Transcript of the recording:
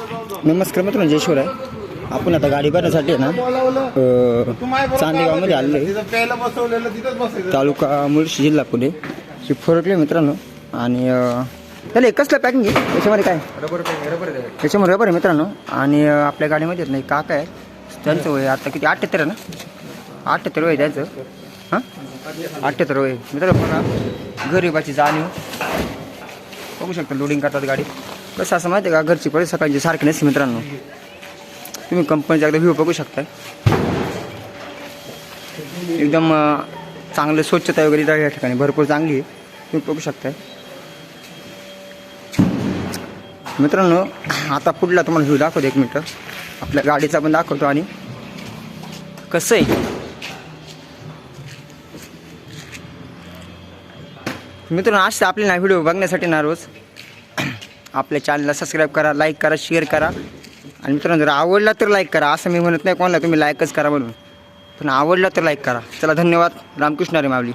नमस्कार मित्र जयश्वर आहे आपण आता गाडी भरण्यासाठी आहे ना अ, चांदेगावमध्ये आलेलो आहे. तिथं प्यायला बसवलेलं तिथंच बसायचं तालुका मुळशी जिल्हा पुणे. ही फोरकले मित्रांनो. आणि अ, त्याला एक कसलं पॅकिंग आहे? त्याच्यामध्ये काय? रबर रबर त्याच्यामध्ये रबर आहे मित्रांनो. आणि अ, आपल्या गाडीमध्ये आहेत नाही काका आहे त्यांचं वय आता किती? अठ्ठ्याहत्तर आहे ना? अठ्ठ्याहत्तर वय आहे त्यांचं. हां? अठ्ठ्याहत्तर वय आहे. मित्रांनो बघा. गरिबाची जाणीव. बघू शकता लोडिंग करतात गाडी. कसं असं माहिती आहे का? घरची परिस्थिती सकाळची सारखी नसते मित्रांनो. तुम्ही कंपनीचा एकदा व्ह्यू बघू शकता एकदम चांगलं स्वच्छता वगैरे या ठिकाणी. भरपूर चांगली आहे. तुम्ही बघू शकताय. मित्रांनो आता पुढला तुम्हाला व्ह्यू दाखवतो एक मिनटं. आपल्या गाडीचा पण दाखवतो आणि कसं आहे? मित्रांनो आज आपल्याला व्हिडिओ बघण्यासाठी ना रोज आपल्या चॅनलला सबस्क्राईब करा लाईक करा शेअर करा. आणि मित्रांनो जर आवडला तर लाईक करा. असं मी म्हणत नाही कोणाला तुम्ही लाईकच करा म्हणून. पण आवडला तर लाईक करा. चला धन्यवाद. रामकृष्ण रे मावली